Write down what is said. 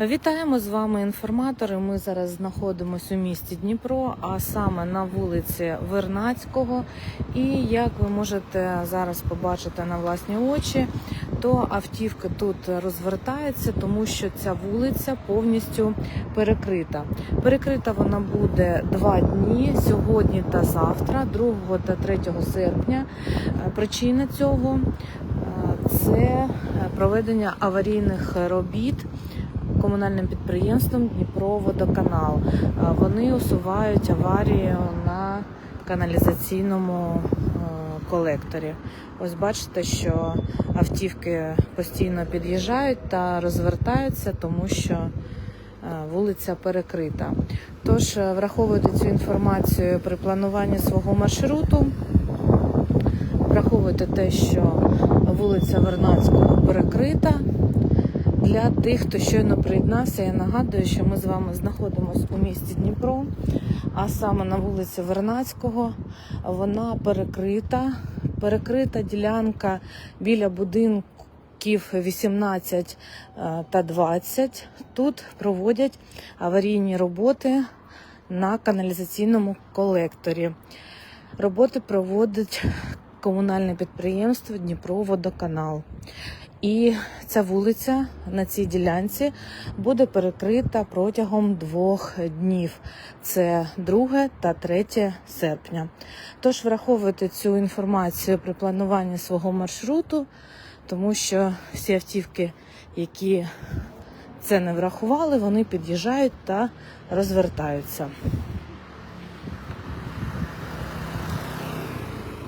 Вітаємо з вами інформатори. Ми зараз знаходимося у місті Дніпро, а саме на вулиці Вернацького. І як ви можете зараз побачити на власні очі, то автівки тут розвертаються, тому що ця вулиця повністю перекрита. Перекрита вона буде два дні сьогодні та завтра, 2 та 3 серпня. Е, Причина цього е, це проведення аварійних робіт комунальним підприємством Дніпроводоканал. Вони усувають аварію на каналізаційному е, колекторі. Ось бачите, що автівки постійно під'їжджають та розвертаються, тому що е, вулиця перекрита. Тож е, враховуйте цю інформацію при плануванні свого маршруту. Враховуйте те, що вулиця Вернадського перекрита. Для тих, хто щойно приєднався, я нагадую, що ми з вами знаходимося у місті Дніпро, а саме на вулиці Вернацького. Вона перекрита. Перекрита ділянка біля будинків 18 е, та 20. Тут проводять аварійні роботи на каналізаційному колекторі. Роботи проводить комунальне підприємство Дніпроводоканал. І ця вулиця на цій ділянці буде перекрита протягом двох днів. Це 2 та 3 серпня. Тож враховуйте цю інформацію при плануванні свого маршруту, тому що всі автівки, які це не врахували, вони під'їжджають та розвертаються.